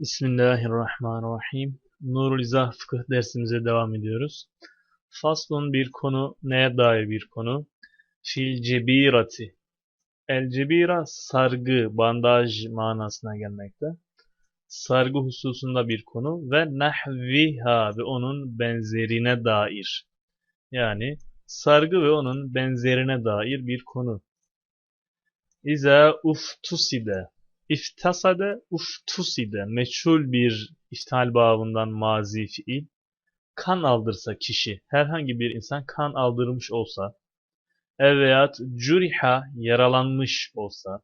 Bismillahirrahmanirrahim. Nurul İzah Fıkıh dersimize devam ediyoruz. Faslun bir konu, neye dair bir konu? Fil cebirati. El cebira sargı, bandaj manasına gelmekte. Sargı hususunda bir konu ve nahviha ve onun benzerine dair. Yani sargı ve onun benzerine dair bir konu. İza uftuside İftasade uftuside meçhul bir iftal babından mazi fiil kan aldırsa kişi herhangi bir insan kan aldırmış olsa ev curiha yaralanmış olsa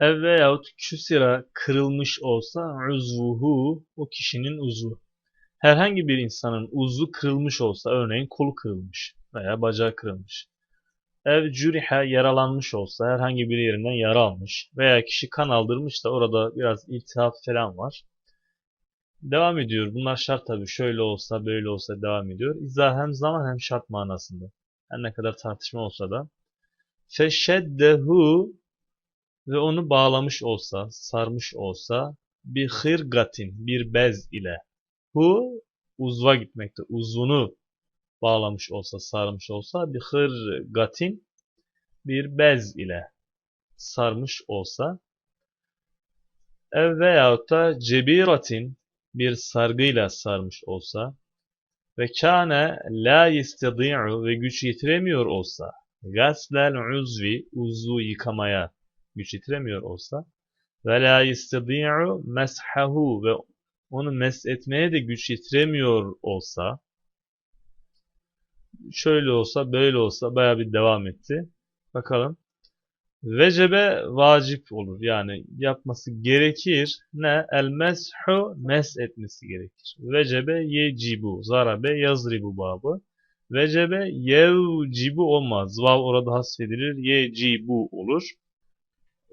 ev küsira kırılmış olsa uzvuhu o kişinin uzvu. Herhangi bir insanın uzvu kırılmış olsa örneğin kolu kırılmış veya bacağı kırılmış Ev cürihe yaralanmış olsa herhangi bir yerinden yara almış veya kişi kan aldırmış da orada biraz iltihap falan var. Devam ediyor. Bunlar şart tabi. Şöyle olsa böyle olsa devam ediyor. İzah hem zaman hem şart manasında. Her ne kadar tartışma olsa da. Feşeddehu ve onu bağlamış olsa, sarmış olsa bir hırgatin, bir bez ile. Hu uzva gitmekte. Uzunu bağlamış olsa, sarmış olsa bir hırgatin bir bez ile sarmış olsa ev veyahut da cebiratin bir sargıyla sarmış olsa ve kâne la yestedi'u ve güç yetiremiyor olsa gaslel uzvi uzvu yıkamaya güç yetiremiyor olsa ve la yestedi'u meshahu ve onu mes etmeye de güç yetiremiyor olsa şöyle olsa böyle olsa baya bir devam etti. Bakalım. Vecebe vacip olur. Yani yapması gerekir. Ne? El meshu mes etmesi gerekir. Vecebe yecibu. Zarabe yazribu babı. Vecebe yevcibu olmaz. Vav orada hasfedilir. Yecibu olur.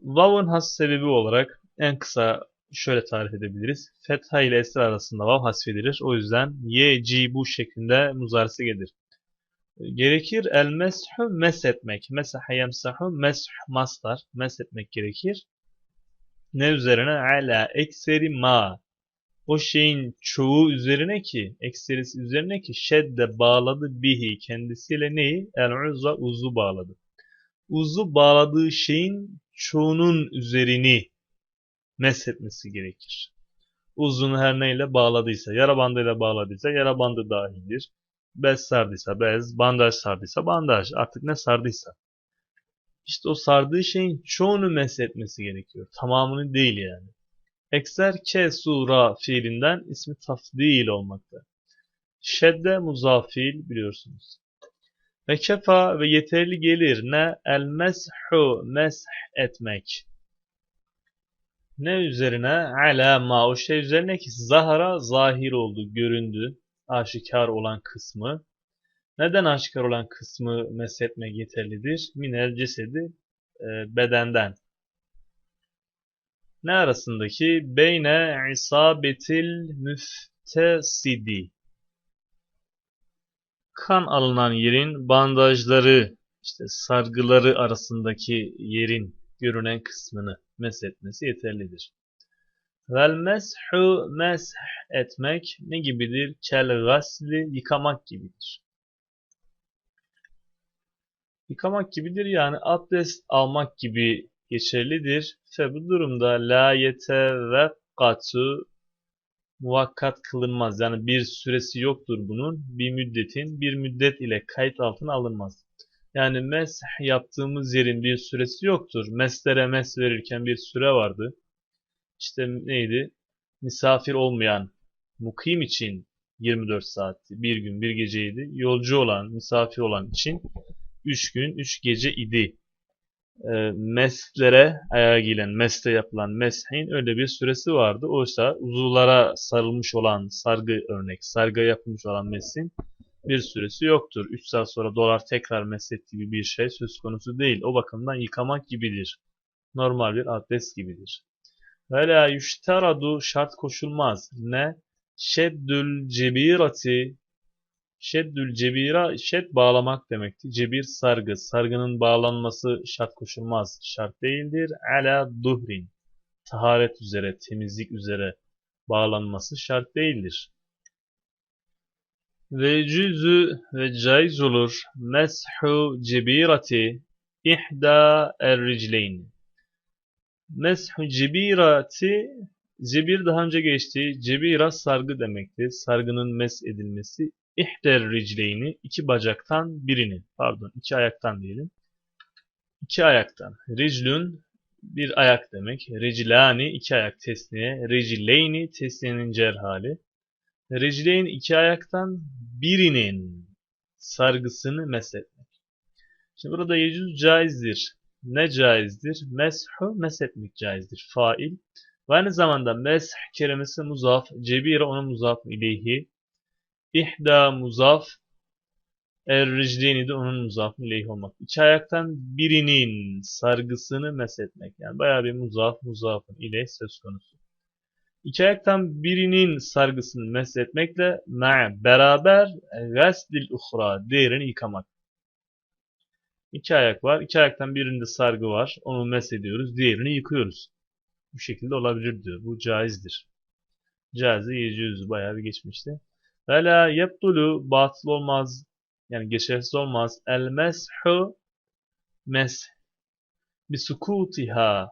Vav'ın has sebebi olarak en kısa şöyle tarif edebiliriz. Fetha ile esra arasında vav hasfedilir. O yüzden yecibu şeklinde muzarisi gelir gerekir. El meshu meshetmek. Mesaha yemsahu mesh mastar. Meshetmek gerekir. Ne üzerine? Ala ekseri ma. O şeyin çoğu üzerine ki, ekserisi üzerine ki şedde bağladı bihi. Kendisiyle neyi? El uzza uzu bağladı. Uzu bağladığı şeyin çoğunun üzerini meshetmesi gerekir. Uzunu her neyle bağladıysa, yara bandıyla bağladıysa yara bandı dahildir bez sardıysa bez, bandaj sardıysa bandaj, artık ne sardıysa. İşte o sardığı şeyin çoğunu meshetmesi gerekiyor. Tamamını değil yani. Ekser ke sura fiilinden ismi tafdil olmakta. Şedde muzafil biliyorsunuz. Ve kefa ve yeterli gelir ne? El meshu mesh etmek. Ne üzerine? Ala ma o şey üzerine ki zahara zahir oldu, göründü aşikar olan kısmı. Neden aşikar olan kısmı meshetmek yeterlidir? Minel cesedi e, bedenden. Ne arasındaki? Beyne isabetil müftesidi. Kan alınan yerin bandajları, işte sargıları arasındaki yerin görünen kısmını meshetmesi yeterlidir. Vel meshu mesh etmek ne gibidir? Kel gasli yıkamak gibidir. Yıkamak gibidir yani abdest almak gibi geçerlidir. Ve bu durumda la yetevekkatu muvakkat kılınmaz. Yani bir süresi yoktur bunun. Bir müddetin bir müddet ile kayıt altına alınmaz. Yani mes yaptığımız yerin bir süresi yoktur. Meslere mes verirken bir süre vardı işte neydi? Misafir olmayan mukim için 24 saatti. Bir gün bir geceydi. Yolcu olan, misafir olan için 3 gün 3 gece idi. E, meslere ayağa giyilen, mesle yapılan meshin öyle bir süresi vardı. Oysa uzuvlara sarılmış olan sargı örnek, sargı yapılmış olan meslin bir süresi yoktur. 3 saat sonra dolar tekrar meslet gibi bir şey söz konusu değil. O bakımdan yıkamak gibidir. Normal bir abdest gibidir. Ve la yüşteradu şart koşulmaz. Ne? Şeddül cebirati Şeddül cebira, şed bağlamak demekti. Cebir sargı. Sargının bağlanması şart koşulmaz. Şart değildir. Ala duhrin. Taharet üzere, temizlik üzere bağlanması şart değildir. Ve cüzü ve caiz olur. Meshu cebirati ihda er-ricleyn. Meshu cebirati Cebir daha önce geçti. Cebira sargı demekti. Sargının mes edilmesi. İhder ricleyni iki bacaktan birini. Pardon iki ayaktan diyelim. İki ayaktan. Riclün bir ayak demek. Riclani iki ayak tesniye. Ricleyni tesniyenin cer hali. Ricleyn iki ayaktan birinin sargısını meshetmek. Şimdi burada yecüz caizdir. Ne caizdir? Meshu meshetmek caizdir. Fail. Ve aynı zamanda mesh kelimesi muzaf, cebire onun muzaf ileyhi. İhda muzaf, er-riclini de onun muzaf ileyhi olmak. İki ayaktan birinin sargısını meshetmek. Yani bayağı bir muzaf, muzafın ile söz konusu. İki ayaktan birinin sargısını meshetmekle ma beraber gasdil uhra diğerini yıkamak. İki ayak var. İki ayaktan birinde sargı var. Onu mesediyoruz. Diğerini yıkıyoruz. Bu şekilde olabilir diyor. Bu caizdir. Caizi yecüzü bayağı bir geçmişti. Ve la yebtulu batıl olmaz. Yani geçersiz olmaz. El meshu mes bisukutiha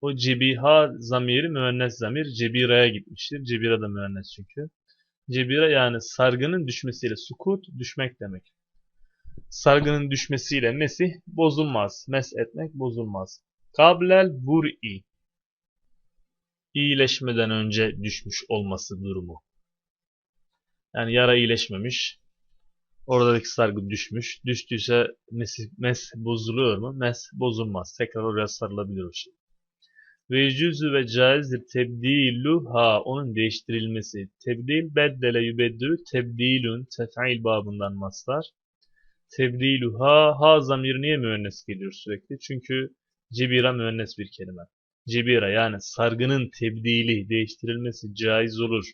o cebiha zamiri müennes zamir cebiraya gitmiştir. Cebira da müennes çünkü. Cebira yani sargının düşmesiyle sukut düşmek demek. Sargının düşmesiyle mesih bozulmaz. Mes etmek bozulmaz. Kablel bur'i iyileşmeden önce düşmüş olması durumu. Yani yara iyileşmemiş. Oradaki sargı düşmüş. Düştüyse mes, mes bozuluyor mu? Mes bozulmaz. Tekrar oraya sarılabilir o şey. Ve cüzü ve caizdir tebdiluha onun değiştirilmesi. Tebdil beddele yübeddülü tebdilün tef'il babından maslar. Tebdiluha ha zamir niye müennes geliyor sürekli? Çünkü cebira müennes bir kelime cebira yani sargının tebdili değiştirilmesi caiz olur.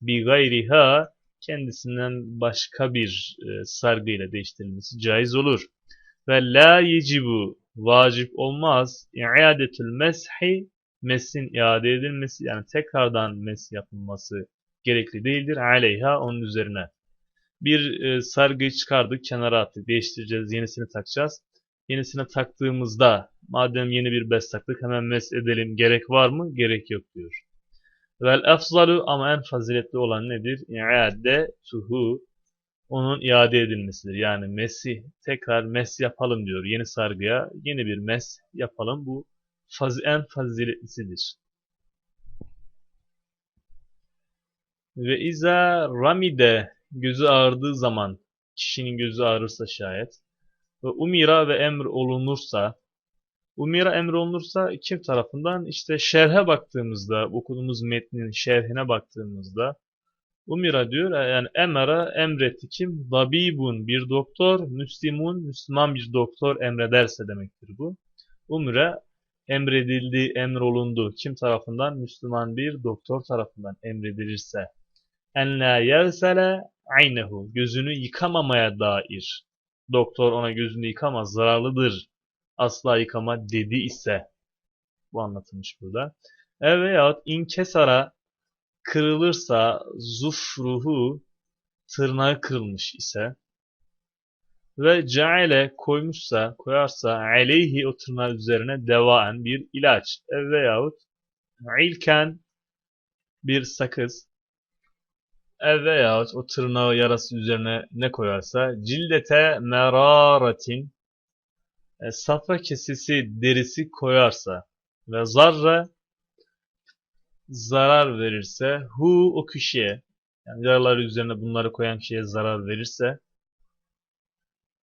Bi gayriha kendisinden başka bir e, sargıyla değiştirilmesi caiz olur. Ve la yecibu vacip olmaz. İadetül meshi mesin iade edilmesi yani tekrardan mes yapılması gerekli değildir. Aleyha onun üzerine. Bir e, sargıyı çıkardık kenara attık değiştireceğiz yenisini takacağız. Yenisine taktığımızda madem yeni bir bez taktık hemen mes edelim gerek var mı? Gerek yok diyor. Vel efzalu ama en faziletli olan nedir? İade tuhu onun iade edilmesidir. Yani mesi tekrar mes yapalım diyor. Yeni sargıya yeni bir mes yapalım. Bu faz en faziletlisidir. Ve iza ramide gözü ağrıdığı zaman kişinin gözü ağrırsa şayet ve umira ve emr olunursa umira emr olunursa kim tarafından? İşte şerhe baktığımızda okuduğumuz metnin şerhine baktığımızda umira diyor yani emara emretti kim? Dabibun bir doktor müslimun müslüman bir doktor emrederse demektir bu. Umira emredildi emrolundu kim tarafından? Müslüman bir doktor tarafından emredilirse en la yersele aynehu. Gözünü yıkamamaya dair. Doktor ona gözünü yıkamaz, zararlıdır, asla yıkama dedi ise. Bu anlatılmış burada. E veyahut inkesara kırılırsa zufruhu tırnağı kırılmış ise. Ve ceale koymuşsa, koyarsa aleyhi o tırnağı üzerine devaen bir ilaç. E veyahut ilken bir sakız e veyahut o tırnağı yarası üzerine ne koyarsa cildete meraratin e, safra kesesi derisi koyarsa ve zarra zarar verirse hu o kişiye yani yaralar üzerine bunları koyan kişiye zarar verirse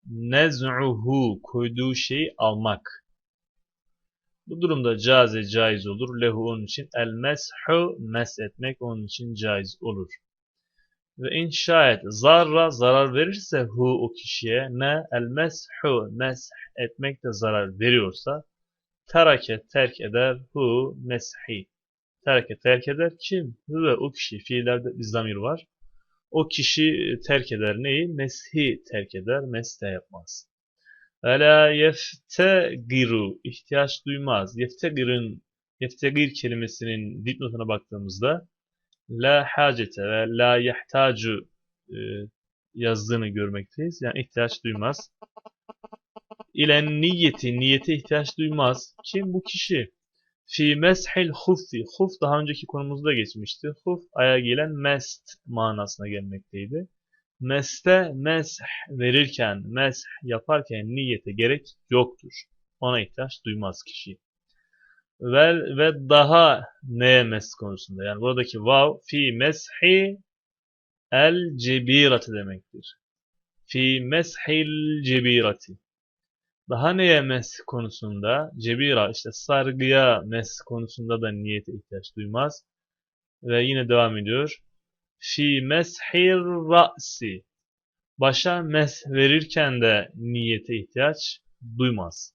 nez'uhu koyduğu şeyi almak. Bu durumda caze caiz olur. Lehu onun için el meshu mes etmek onun için caiz olur. Ve in şayet zarra zarar verirse hu o kişiye ne el meshu mesh etmek de zarar veriyorsa terake terk eder hu meshi. Terke terk eder kim? Hu ve o kişi fiillerde bir zamir var. o kişi terk eder neyi? Meshi terk eder, meste yapmaz. Ve la yeftegiru, ihtiyaç duymaz. Yeftegir'in, yeftegir kelimesinin dipnotuna baktığımızda la hacete ve la yahtacu e, yazdığını görmekteyiz. Yani ihtiyaç duymaz. İlen niyeti, niyete ihtiyaç duymaz. Kim? Bu kişi. Fi meshil huffi. Huf daha önceki konumuzda geçmişti. Huf aya gelen mest manasına gelmekteydi. Meste mesh verirken, mesh yaparken niyete gerek yoktur. Ona ihtiyaç duymaz kişi. Ve, ve daha neye mes konusunda. Yani buradaki vav fi meshi el cebirati demektir. Fi meshil cebirati. Daha neye mes konusunda? Cebira işte sargıya mes konusunda da niyete ihtiyaç duymaz. Ve yine devam ediyor. Fi meshir ra'si. Başa mes verirken de niyete ihtiyaç duymaz.